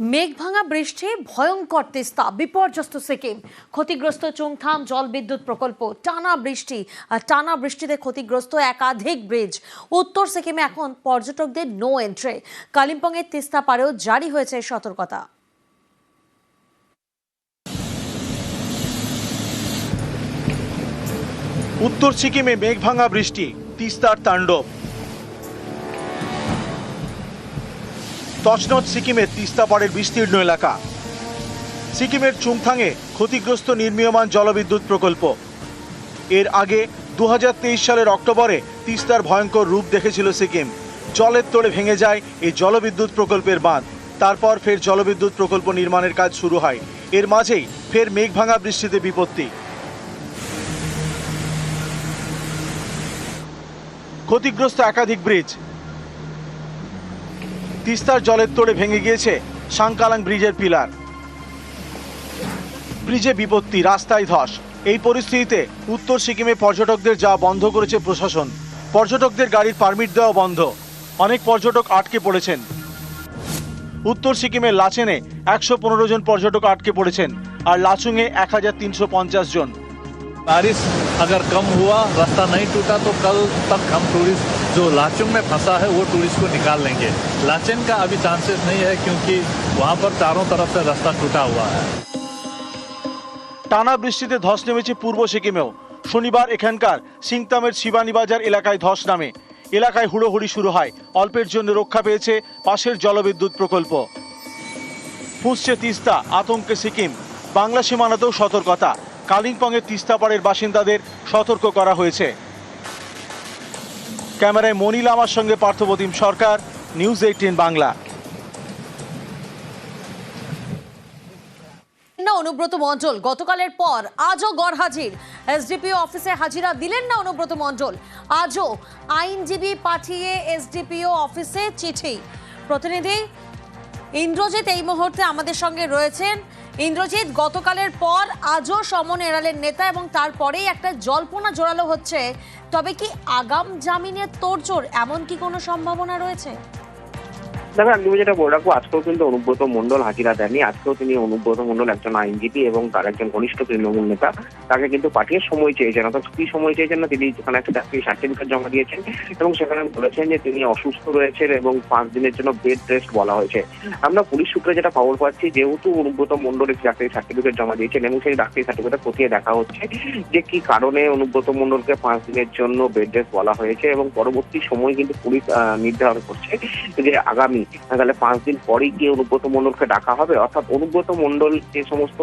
মেঘভাঙা বৃষ্টি ভয়ঙ্কর তিস্তা, বিপর্যস্ত সিকিম। ক্ষতিগ্রস্ত চুংথাম জলবিদ্যুৎ প্রকল্প, টানা বৃষ্টি, আর টানা বৃষ্টিতে ক্ষতিগ্রস্ত একাধিক ব্রিজ। উত্তর সিকিমে এখন পর্যটকদের নো এন্ট্রি কালিম্পংয়ের তিস্তা পাড়েও জারি হয়েছে সতর্কতা। উত্তর সিকিমে মেঘভাঙা বৃষ্টি, তিস্তার তাণ্ডব। তছনছ সিকিমের তিস্তা পাড়ের বিস্তীর্ণ এলাকা। সিকিমের চুংথাংয়ে ক্ষতিগ্রস্ত নির্মীয়মান জলবিদ্যুৎ প্রকল্প। এর আগে দু হাজার তেইশ সালের অক্টোবরে তিস্তার ভয়ঙ্কর রূপ দেখেছিল সিকিম। জলের তোড়ে ভেঙে যায় এই জলবিদ্যুৎ প্রকল্পের বাঁধ। তারপর ফের জলবিদ্যুৎ প্রকল্প নির্মাণের কাজ শুরু হয়। এর মাঝেই ফের মেঘভাঙা বৃষ্টিতে বিপত্তি। ক্ষতিগ্রস্ত একাধিক ব্রিজ তিস্তার জলের তোড়ে ভেঙে গিয়েছে সাংকালাং ব্রিজের পিলার ব্রিজে বিপত্তি রাস্তায় ধস এই পরিস্থিতিতে উত্তর সিকিমে পর্যটকদের যাওয়া বন্ধ করেছে প্রশাসন পর্যটকদের গাড়ির পারমিট দেওয়া বন্ধ অনেক পর্যটক আটকে পড়েছেন উত্তর সিকিমের লাচেনে একশো পনেরো জন পর্যটক আটকে পড়েছেন আর লাচুংয়ে এক হাজার তিনশো পঞ্চাশ জন बारिश अगर कम हुआ रास्ता नहीं टूटा तो कल तक हम टूरिस्ट जो लाचुंग में फंसा है वो टूरिस्ट को निकाल लेंगे लाचेन का अभी चांसेस नहीं है क्योंकि वहाँ पर चारों तरफ से रास्ता टूटा हुआ है টানা বৃষ্টিতে ধস নেমেছে পূর্ব সিকিমেও শনিবার এখানকার সিংতামের শিবানী বাজার এলাকায় ধস নামে এলাকায় হুড়োহুড়ি শুরু হয় অল্পের জন্য রক্ষা পেয়েছে পাশের জলবিদ্যুৎ প্রকল্প ফুঁসছে তিস্তা আতঙ্কে সিকিম বাংলা সীমানাতেও সতর্কতা কালিম্পংয়ের তিস্তাপাড়ের বাসিন্দাদের সতর্ক করা হয়েছে ক্যামেরায় মনিল আমার সঙ্গে পার্থপ্রতিম সরকার নিউজ এইটিন বাংলা। না, অনুব্রত মণ্ডল, গতকালের পর আজও গড় হাজির। এসডিপিও অফিসে হাজিরা দিলেন না অনুব্রত মণ্ডল। আজও আইনজীবী পাঠিয়ে এসডিপিও অফিসে চিঠি। প্রতিনিধি, ইন্দ্রজিৎ এই মুহূর্তে আমাদের সঙ্গে রয়েছেন। ইন্দ্রজিৎ, গতকালের পর আজও সমন এড়ালের নেতা এবং তারপরেই একটা জল্পনা জোরালো হচ্ছে। তবে কি আগাম জামিনের তোড়জোড় এমন কি কোনো সম্ভাবনা রয়েছে? দেখো আমি যেটা বলে রাখব, আজকেও কিন্তু অনুব্রত মন্ডল হাজিরা দেননি। আজকেও তিনি অনুব্রত মন্ডল একজন আইনজীবী এবং তার একজন ঘনিষ্ঠ তৃণমূল নেতা। তাকে কিন্তু পাঠিয়ে সময় চেয়েছেন, অর্থাৎ কি সময় চেয়েছেন না, তিনি যেখানে একটা চাকরি সার্টিফিকেট জমা দিয়েছেন এবং সেখানে বলেছেন যে তিনি অসুস্থ রয়েছেন এবং পাঁচ দিনের জন্য বেড রেস্ট বলা হয়েছে। আমরা পুলিশ সূত্রে যেটা খবর পাচ্ছি, যেহেতু অনুব্রত মন্ডল একটি চাকরি সার্টিফিকেট জমা দিয়েছেন এবং সেই চাকরি সার্টিফিকেট খতিয়ে দেখা হচ্ছে যে কি কারণে অনুব্রত মন্ডলকে পাঁচ দিনের জন্য বেড রেস্ট বলা হয়েছে এবং পরবর্তী সময় কিন্তু পুলিশ নির্ধারণ করছে যে আগামী তাহলে পাঁচ দিন পরেই কি অনুব্রত মন্ডলকে ডাকা হবে অর্থাৎ অনুব্রত মন্ডল যে সমস্ত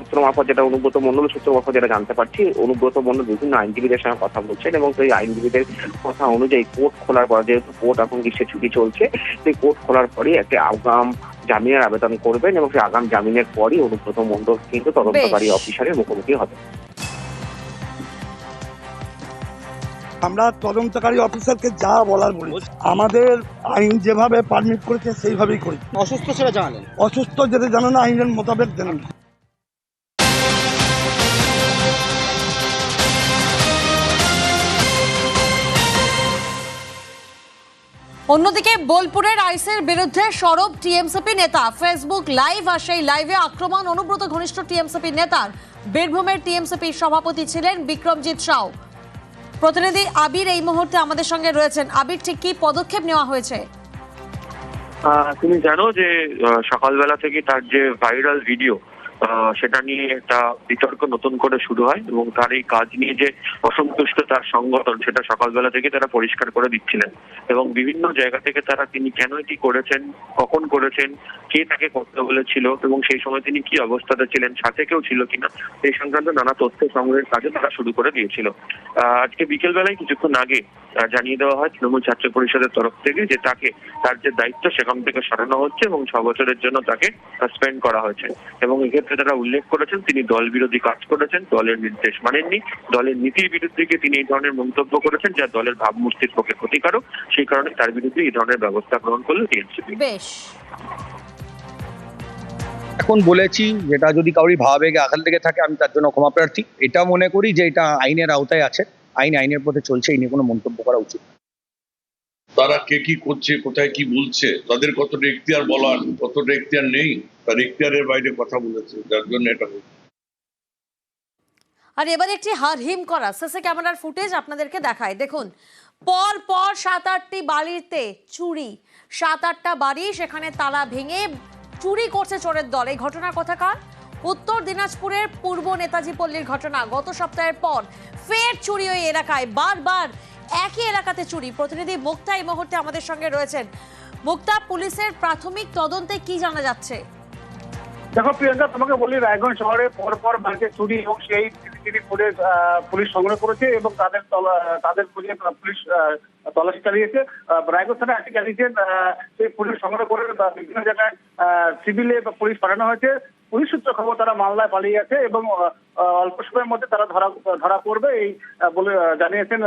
সূত্র মারফত যেটা অনুব্রত মন্ডল সূত্র মারফত যেটা জানতে পারছি অনুব্রত মন্ডল বিভিন্ন আইনজীবীদের সঙ্গে কথা বলছেন এবং সেই আইনজীবীদের কথা অনুযায়ী কোর্ট খোলার পর যেহেতু কোর্ট এখন গ্রীষ্মের ছুটি চলছে সেই কোর্ট খোলার পরই একটি আগাম জামিনের আবেদন করবেন এবং সেই আগাম জামিনের পরই অনুব্রত মন্ডল কিন্তু তদন্তকারী। অফিসারের মুখোমুখি হবে আমরা তদন্তকারী অফিসারকে যা বলার বলি আমাদের আইন যেভাবে পারমিট করেছে সেইভাবেই করি অসুস্থ সেটা জানালেন? অসুস্থ যেতে জানে না আইনের মোতাবেক জানেন। অন্যদিকে বোলপুরের আইসের বিরুদ্ধে সরব টিএমসিপি নেতা। ফেসবুক লাইভ আর সেই লাইভে আক্রমণ। অনুব্রত ঘনিষ্ঠ টিএমসিপি নেতার। বীরভূমের টিএমসিপি সভাপতি ছিলেন বিক্রমজিৎ সাউ। প্রতিনিধি আবির এই মুহূর্তে আমাদের সঙ্গে রয়েছেন। আবির, ঠিক কি পদক্ষেপ নেওয়া হয়েছে? তুমি জানো যে সকালবেলা থেকে তার যে ভাইরাল ভিডিও সেটা নিয়ে একটা বিতর্ক নতুন করে শুরু হয় এবং তার এই কাজ নিয়ে যে অসন্তুষ্ট তার সংগঠন, সেটা সকালবেলা থেকে তারা পরিষ্কার করে দিচ্ছিলেন এবং বিভিন্ন জায়গা থেকে তারা তিনি কেন এটি করেছেন, কখন করেছেন, কে তাকে করতে বলেছিল এবং সেই সময় তিনি কি অবস্থাতে ছিলেন, সাথে কেউ ছিল কিনা এই সংক্রান্ত নানা তথ্য সংগ্রহের কাজে তারা শুরু করে দিয়েছিল। আজকে বিকেল বেলায় কিছুক্ষণ আগে জানিয়ে দেওয়া হয় তৃণমূল ছাত্র পরিষদের তরফ থেকে যে তাকে, তার যে দায়িত্ব সেখান থেকে সরানো হচ্ছে এবং ছ বছরের জন্য তাকে সাসপেন্ড করা হয়েছে এবং এক্ষেত্রে তারা উল্লেখ করেছেন তিনি দল বিরোধী কাজ করেছেন দলের নির্দেশ মানেননি। দলের নীতির বিরুদ্ধে গিয়ে তিনি এই ধরনের মন্তব্য করেছেন যা দলের ভাবমূর্তির পক্ষে ক্ষতিকারক। সেই কারণে তার বিরুদ্ধে এই ধরনের ব্যবস্থা গ্রহণ করল টিএমসিপি বেশ। এখন বলেছি যেটা যদি কাউরি ভাবাবেগে আঘাত লেগে থাকে আমি তার জন্য ক্ষমা প্রার্থী। এটা মনে করি যে এটা আইনের আওতায় আছে। আইন আইনের পথে চলছে এই নিয়ে কোনো মন্তব্য করা উচিত। তারা কে কি করছে, কোথায় কি বলছে, তাদের কতটা এখতিয়ার বলার, কতটা এখতিয়ার নেই, তার এখতিয়ারের বাইরে কথা বলেছে, যার জন্য এটা আর এবার একটি হার হিম করা, সিসি ক্যামেরার ফুটেজ আপনাদেরকে দেখায়। দেখুন, পর পর সাত আটটি বাড়িতে চুরি সাত আটটা বাড়ি সেখানে তালা ভেঙে চুরি করছে চোরের দল। এই ঘটনার কথা কার? উত্তর দিনাজপুরের পূর্ব নেতাজি পল্লীর ঘটনা। গত সপ্তাহের পর ফের চুরি ওই এলাকায়। বারবার একই এলাকাতে চুরি। প্রতিনিধি মুক্তা এই মুহূর্তে আমাদের সঙ্গে রয়েছেন। মুক্তা, পুলিশের প্রাথমিক তদন্তে কি জানা যাচ্ছে? দেখো, প্রিয়াঙ্কা, তোমাকে বলি, রায়গঞ্জ শহরে পর পর বাড়িতে চুরি এবং সেই সিসিটিভি ফুটেজ পুলিশ সংগ্রহ করেছে এবং তাদের তাদের খুঁজে পুলিশ তল্লাশি চালিয়েছে। রায়গঞ্জ থানা আজকে জানিয়েছেন সেই পুলিশ সংগ্রহ করে বিভিন্ন জায়গায় সিভিলে বা পুলিশ পাঠানো হয়েছে। পুলিশ সূত্র খবর তারা মামলায় পালিয়ে আছে এবং অল্প সময়ের মধ্যে তারা ধরা ধরা পড়বে এই বলে জানিয়েছেন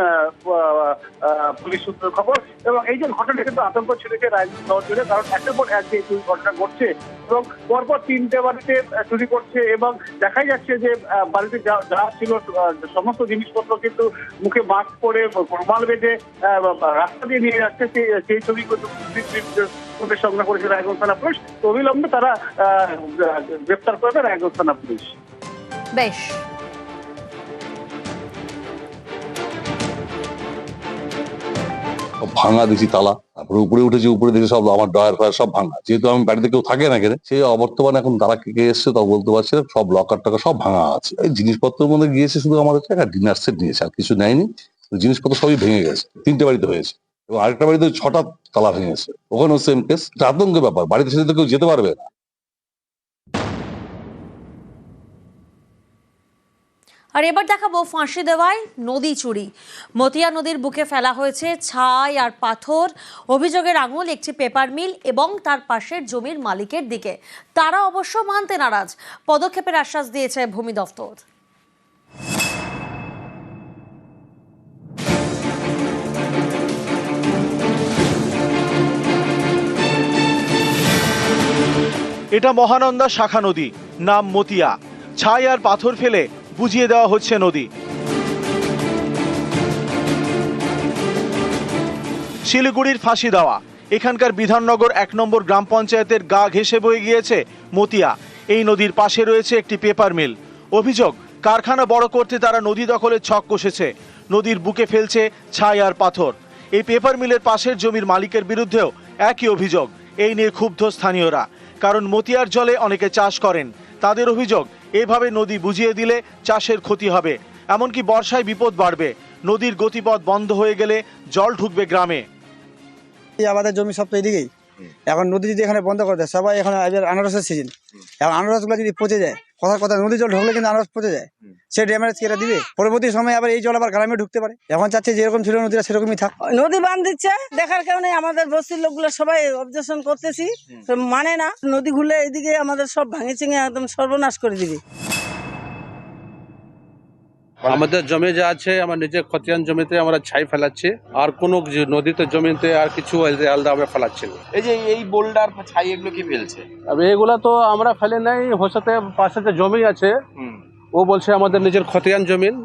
পুলিশ সূত্র খবর। এবং এই যে ঘটনা কিন্তু আতঙ্ক ছেড়েছে রায়গঞ্জ শহর জুড়ে, কারণ একের পর এক এই ঘটনা ঘটছে এবং পরপর তিনটে বাড়িতে চুরি করছে এবং দেখাই যাচ্ছে যে বাড়িতে যা যা ছিল সমস্ত জিনিসপত্র কিন্তু মুখে মাস্ক পরে রুমাল বেঁধে রাস্তা দিয়ে নিয়ে যাচ্ছে সেই সেই ছবি কিন্তু সংগ্রহ করেছে রায়গঞ্জ থানা পুলিশ। তো অবিলম্বে তারা গ্রেপ্তার করবে রায়গঞ্জ থানা পুলিশ। বেশ। ভাঙা দিছি তালা। তারপরে উপরে উঠেছি উপরে দেখে সব আমার ডয়ার ফায়ার সব ভাঙা। যেহেতু আমি বাড়িতে কেউ থাকে না এখানে সেই অবর্তমানে এখন তারা কে কে এসছে তাও বলতে পারছি সব লকার টাকা সব ভাঙা আছে। এই জিনিসপত্রের মধ্যে গিয়েছে শুধু আমাদের একটা ডিনার সেট নিয়েছে আর কিছু নেয়নি। জিনিসপত্র সবই ভেঙে গেছে। তিনটে বাড়িতে হয়েছে। আরেকটা বাড়িতে ছটা তালা ভেঙেছে ওখানেও সেম কেস আতঙ্কের ব্যাপার। বাড়িতে তো কেউ যেতে পারবে না। আর এবার দেখাবো ফাঁসি দেওয়ায় নদী চুরি। মতিয়া নদীর বুকে ফেলা হয়েছে ছাই আর পাথর। অভিযোগের আঙুল, একটি পেপার মিল এবং তার পাশের জমির মালিকের দিকে। তারা অবশ্য মানতে নারাজ। পদক্ষেপের আশ্বাস দিয়েছে ভূমি দফতর। এটা মহানন্দা শাখা নদী, নাম মতিয়া। ছাই আর পাথর ফেলে বুঝিয়ে দেওয়া হচ্ছে নদী। শিলিগুড়ির ফাঁসি দেওয়া। এখানকার বিধাননগর এক নম্বর গ্রাম পঞ্চায়েতের গা ঘেঁষে বয়ে গিয়েছে মতিয়া। এই নদীর পাশে রয়েছে একটি পেপার মিল। অভিযোগ, কারখানা বড় করতে তারা নদী দখলের ছক কষেছে। নদীর বুকে ফেলছে ছাই আর পাথর। এই পেপার মিলের পাশের জমির মালিকের বিরুদ্ধেও একই অভিযোগ। এই নিয়ে ক্ষুব্ধ স্থানীয়রা। কারণ মতিয়ার জলে অনেকে চাষ করেন। তাদের অভিযোগ এভাবে নদী বুঝিয়ে দিলে চাষের ক্ষতি হবে। এমনকি বর্ষায় বিপদ বাড়বে। নদীর গতিপথ বন্ধ হয়ে গেলে জল ঢুকবে গ্রামে। এই আমাদের জমি সব তো এদিকেই। এখন নদী যদি এখানে বন্ধ করে দেয় সবাই এখন আনারসের সিজন এখন আনারসগুলো যদি পচে যায় কথার কথা নদী জল ঢুকলে কিন্তু আনারস পচে যায়। সে ড্যামেজ কেটে দিবে। পরবর্তী সময় আবার এই জল আবার গ্রামে ঢুকতে পারে। এখন চাচ্ছে যেরকম ছিল নদীটা সেরকমই থাক। নদী বাঁধ দিচ্ছে দেখার কারণে আমাদের বস্তির লোকগুলো সবাই অবজেকশন করতেছি। মানে না নদী ঘুরলে এদিকে আমাদের সব ভাঙে চিঙে একদম সর্বনাশ করে দিবে। আমাদের জমি যা আছে আমার নিজের খতিয়ান জমিতে আমরা ছাই ফেলাচ্ছি। আর কোনো নদীতে জমিতে আর কিছু আলাদা আলাদা আমরা ফেলাচ্ছি না। এই যে এই বোল্ডার ছাই এগুলো কি ফেলছে? এগুলো তো আমরা ফেলে নাই হোসাতে পাশে জমি আছে ও বলছে আমাদের নিজের খতিয়ান জমিন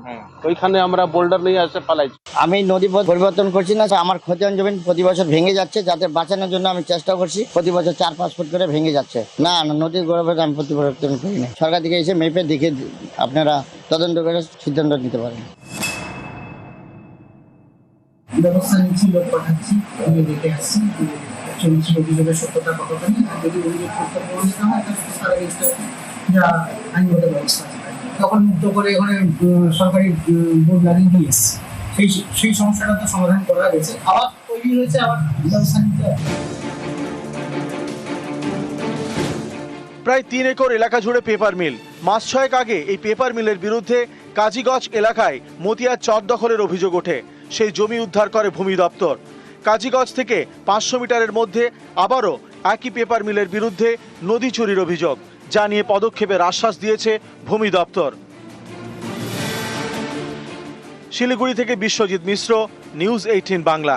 ওইখানে আমরা বোল্ডার নিয়ে আসে ফেলাইছি আমি নদী পথ পরিবর্তন করছি না আমার খতিয়ান জমিন প্রতি বছর ভেঙে যাচ্ছে যাতে বাঁচানোর জন্য আমি চেষ্টা করছি প্রতি বছর চার পাঁচ ফুট করে ভেঙে যাচ্ছে। না না নদীর গর্ভে আমি প্রতি পরিবর্তন করি না। সরকার থেকে এসে মেপে দেখে আপনারা তদন্ত করে সিদ্ধান্ত নিতে পারেন। ব্যবস্থা নিচ্ছি লোক পাঠাচ্ছি আমি দেখে আসছি চলছে অভিযোগের সত্যতা আর যদি অভিযোগ সত্য প্রমাণিত হয় তাহলে তার এগেইনস্টে যা আইনগত ব্যবস্থা আছে। তখন মুক্ত করে এখানে সরকারি বোর্ড লাগিয়ে দিয়ে এসছে। সেই সেই সমস্যাটা তো সমাধান করা গেছে। আবার তৈরি হয়েছে, আবার ব্যবস্থা প্রায় তিন একর এলাকা জুড়ে পেপার মিল। মাস ছয়েক আগে এই পেপার মিলের বিরুদ্ধে কাজীগঞ্জ এলাকায় মতিয়ার চর দখলের অভিযোগ ওঠে। সেই জমি উদ্ধার করে ভূমি দপ্তর। কাজীগঞ্জ থেকে পাঁচশো মিটারের মধ্যে আবারও একই পেপার মিলের বিরুদ্ধে নদী চুরির অভিযোগ। যা নিয়ে পদক্ষেপের আশ্বাস দিয়েছে ভূমি দপ্তর। শিলিগুড়ি থেকে বিশ্বজিৎ মিশ্র নিউজ এইটিন বাংলা।